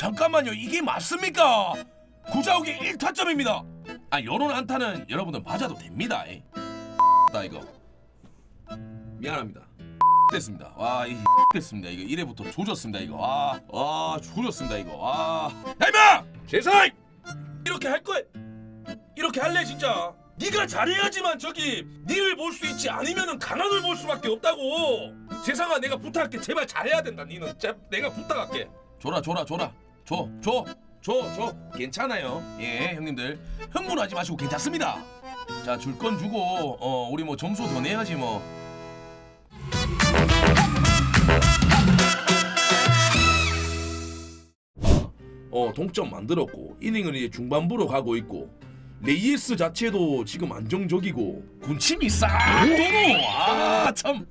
잠깐만요. 이게 맞습니까? 구자욱의 1타점입니다. 아 요런 안타는 여러분들 맞아도 됩니다. 이. 나 이거. 미안합니다. 됐습니다. 와이 됐습니다. 이거 1회부터 조졌습니다 이거. 아, 아 조졌습니다 이거. 아 야이마! 제사이 이렇게 할 거야. 이렇게 할래 진짜. 네가 잘해야지만 저기 니를 볼 수 있지 아니면은 강한을 볼 수밖에 없다고. 세상아 내가 부탁할게. 제발 잘해야 된다 니는. 제, 내가 부탁할게. 줘라 줘라 줘라 줘 줘 줘 줘. 괜찮아요. 예 형님들. 흥분하지 마시고 괜찮습니다. 자 줄 건 주고 어 우리 뭐 점수 더 내야지 뭐. 어 동점 만들었고 이닝은 이제 중반부로 가고 있고 레이스 자체도 지금 안정적이고 군침이 싹 도노 아참.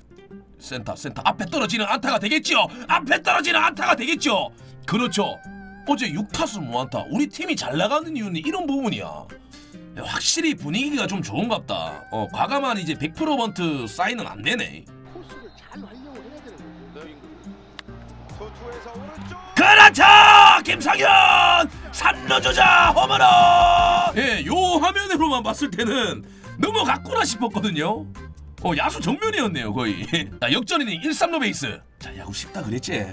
센터 센터. 앞에 떨어지는 안타가 되겠죠 앞에 떨어지는 안타가 되겠죠? 그렇죠 어제 6타수 무안타. 우리 팀이 잘 나가는 이유는 이런 부분이야. 확실히 분위기가 좀 좋은갑다. 어 과감한 이제 100% 번트 사인은 안 되네. 코스를 잘 활용을 해야 되는 거예요. 투투에서 오른쪽 그렇죠! 김상현! 3루 주자 홈으로! 예요 화면으로만 봤을 때는 넘어갔구나 싶었거든요. 어 야수 정면이었네요 거의. 자 역전이니 1, 3루 베이스. 자 야구 쉽다 그랬지?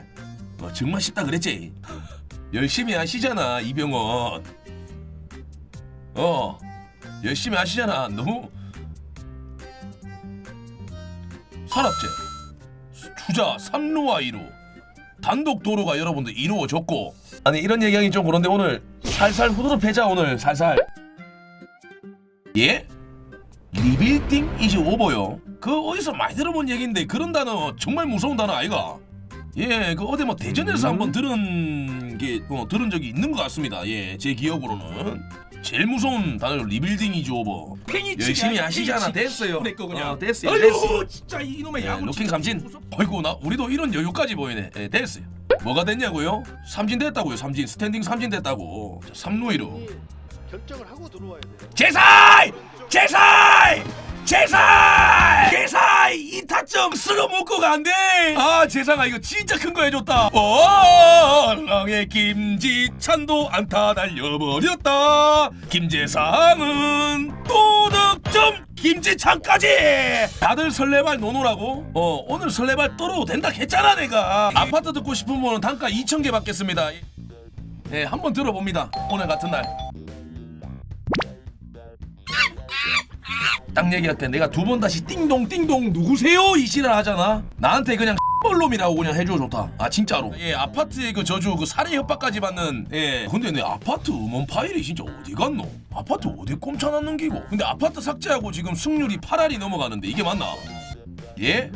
어 정말 쉽다 그랬지 열심히 하시잖아 이병헌 어 열심히 하시잖아. 너무 살았지 주자 3루와 2루 단독 도로가 여러분들 이루어졌고. 아니 이런 얘기하기 좀 그런데 오늘 살살 후드로 패자 오늘 살살. 예? 리빌딩 이즈 오버요. 그 어디서 많이 들어본 얘기인데 그런 단어 정말 무서운 단어 아이가 예 그 어디 뭐 대전에서 한번 들은 게 어, 들은 적이 있는 것 같습니다 예 제 기억으로는 제일 무서운 단어 리빌딩 이즈 오버 열심히 하시잖아 됐어요 어, 됐어요 됐어요 진짜 이놈의 예, 야구 노킹 삼진. 아이고 나 우리도 이런 여유까지 보이네. 예, 됐어요. 뭐가 됐냐고요? 삼진 됐다고요. 삼진 스탠딩 삼진 됐다고. 자, 삼루이로. 이 결정을 하고 들어와야 돼요. 제사이! 제사이! 제사이! 제사이! 이 타점 쓸어 먹고 간대. 아 재상아 이거 진짜 큰 거 해줬다. 월랑의 김지찬도 안타 날려버렸다. 김재상은 또 득점. 김지찬까지 다들 설레발 노노라고 어 오늘 설레발 떨어도 된다 했잖아 내가 아파트 듣고 싶은 분은 단가 2,000개 받겠습니다 예 한번 들어봅니다 오늘 같은 날 딱 얘기할 때 내가 두 번 다시 띵동 띵동 누구세요? 이시를 하잖아. 나한테 그냥 뻘놈이라고 그냥 해줘 좋다. 아 진짜로. 예 아파트의 그 저주 그 살해 협박까지 받는 예. 근데 내 아파트 음원 파일이 진짜 어디 갔노? 아파트 어디 꼼쳐놨는 기고? 근데 아파트 삭제하고 지금 승률이 8할이 넘어가는데 이게 맞나? 예?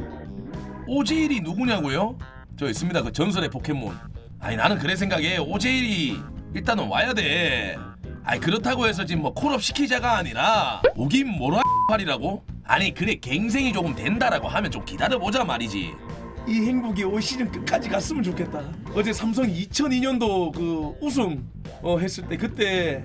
오제일이 누구냐고요? 저 있습니다 그 전설의 포켓몬. 아니 나는 그래 생각해. 오제일이 일단은 와야 돼. 아니 그렇다고 해서 지금 뭐 콜업 시키자가 아니라 오긴 뭐라 팔이라고? 아니 그래 갱생이 조금 된다라고 하면 좀 기다려보자 말이지. 이 행복이 올 시즌 끝까지 갔으면 좋겠다. 어제 삼성 2002년도 그 우승 어, 했을 때 그때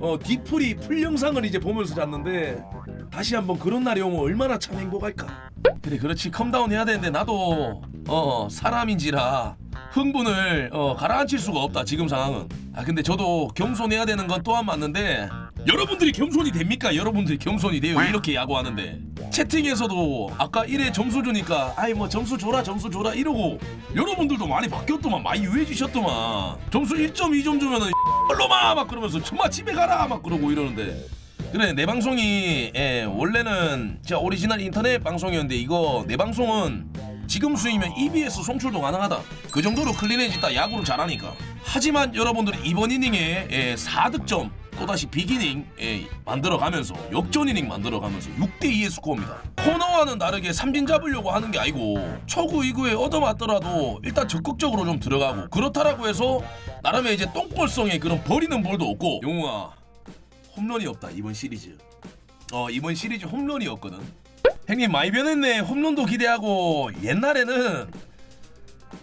어, 디프리 풀 영상을 이제 보면서 잤는데 다시 한번 그런 날이 오면 얼마나 참 행복할까? 그래 그렇지. 컴다운 해야 되는데 나도 어 사람인지라 흥분을 어 가라앉힐 수가 없다 지금 상황은. 아 근데 저도 겸손해야 되는 건 또한 맞는데 여러분들이 겸손이 됩니까? 여러분들이 겸손이 돼요. 이렇게 야구하는데. 채팅에서도 아까 1회 점수 주니까 아이 뭐 점수 줘라 점수 줘라 이러고 여러분들도 많이 바뀌었더만 많이 유해지셨더만. 점수 1.2점 주면은 놈아 막 그러면서 정말 집에 가라! 막 그러고 이러는데. 그래 내 방송이 예, 원래는 진짜 오리지널 인터넷 방송이었는데 이거 내 방송은 지금 수익이면 EBS 송출도 가능하다. 그 정도로 클린해졌다. 야구를 잘하니까. 하지만 여러분들 이번 이닝에 예, 4득점 또다시 비기닝 예, 만들어가면서 역전 이닝 만들어가면서 6대2의 스코어입니다 코너와는 다르게 삼진 잡으려고 하는 게 아니고 초구 2구에 얻어맞더라도 일단 적극적으로 좀 들어가고 그렇다라고 해서 나름의 이제 똥볼성의 그런 버리는 볼도 없고 용우아 홈런이 없다 이번 시리즈. 어 이번 시리즈 홈런이 없거든. 형님 많이 변했네. 홈런도 기대하고 옛날에는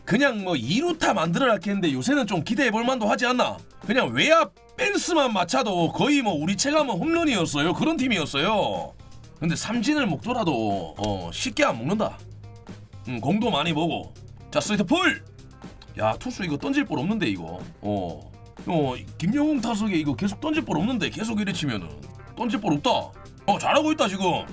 그냥 뭐 2루타 만들어라 했는데 요새는 좀 기대해 볼 만도 하지 않나? 그냥 외야 펜스만 맞춰도 거의 뭐 우리 체감은 홈런이었어요. 그런 팀이었어요. 근데 삼진을 먹더라도 어 쉽게 안 먹는다. 음, 공도 많이 보고. 자 스위트 풀. 야 투수 이거 던질 볼 없는데 이거 어, 어 김영웅 타석에 이거 계속 던질 볼 없는데 계속 이래 치면은 던질 볼 없다 어 잘하고 있다 지금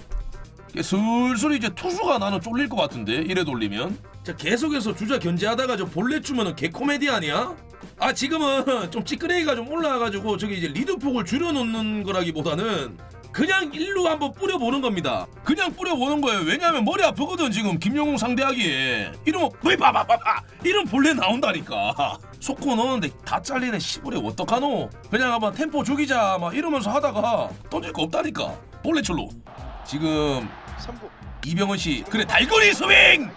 이게 슬슬 이제 투수가 나는 쫄릴 것 같은데 이래 돌리면 자 계속해서 주자 견제하다가 저 볼넷 주면은 개 코미디 아니야? 아 지금은 좀 찌끄레기가 좀 올라와가지고 저기 이제 리드폭을 줄여놓는 거라기보다는 그냥 일루 한번 뿌려보는 겁니다. 그냥 뿌려보는 거예요. 왜냐하면 머리 아프거든 지금 김영웅 상대하기에 이러면 왜 봐봐봐봐 이런 볼넷 나온다니까. 속고 넣었는데 다 잘리네 시골에 어떡하노? 그냥 한번 템포 죽이자 막 이러면서 하다가 던질 거 없다니까. 볼넷 출로. 지금 3구 이병헌 씨 그래 달고리 스윙!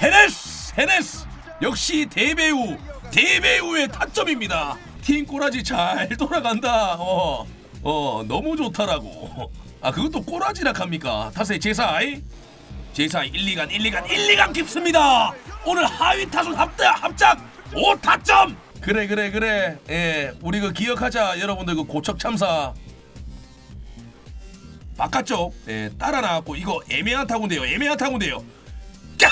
해냈어 해냈어 역시 대배우 대배우의 타점입니다. 팀 꼬라지 잘 돌아간다. 어, 어 너무 좋다라고. 아 그것도 꼬라지라 합니까? 타세 제사이. 제사이 1, 2간 1, 2간 1, 2간 깊습니다. 오늘 하위 타순 합작 합작 5타점! 그래 그래 그래. 예 우리 그 기억하자. 여러분들 그 고척 참사 바깥쪽 예, 따라 나왔고 이거 애매한 타구인데요 애매한 타구인데요 까!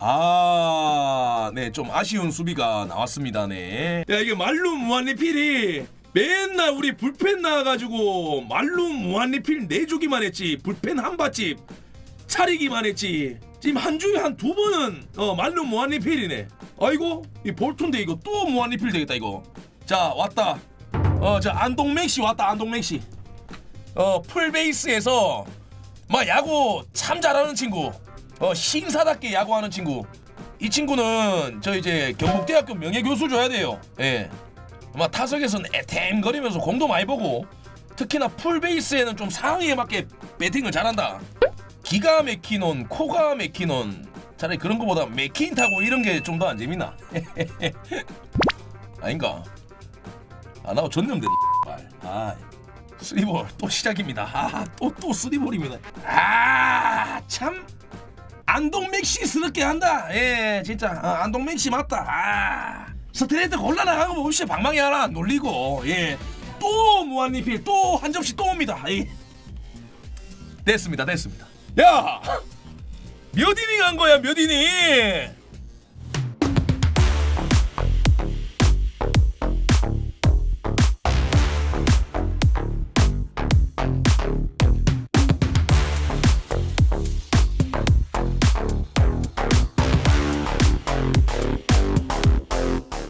아, 네, 좀 아쉬운 수비가 나왔습니다, 네. 야, 이게 말룸 무한리필이 맨날 우리 불펜 나와가지고 말룸 무한리필 내주기만 했지 불펜 한 바집 차리기만 했지 지금 한 주에 한 두 번은 어 말룸 무한리필이네. 아이고 이 볼톤데 이거 또 무한리필 되겠다 이거. 자 왔다. 어 저 안동맥시 왔다 안동맥시 어 풀베이스에서 막 야구 참 잘하는 친구 어 신사답게 야구하는 친구. 이 친구는 저 이제 경북대학교 명예교수 줘야 돼요. 예. 막 타석에서는 애템거리면서 공도 많이 보고 특히나 풀베이스에는 좀 상황에 맞게 배팅을 잘한다 기가 막히논 코가 막히논 차라리 그런 거보다 맥힌 타고 이런 게 좀 더 안 재밌나? 아닌가? 아 나도 전념된 아 쓰리볼 또 시작입니다. 아또또 쓰리볼입니다. 아 참. 안동 맥시스럽게 한다. 예 진짜. 어, 안동 맥시 맞다. 아 스트레이트 골라 나가는 거 봅시다. 방망이 하나 안 놀리고. 예또 무한리필 또 한 접시 또 옵니다. 예. 됐습니다 됐습니다 야! 몇 이닝 한 거야 몇 이닝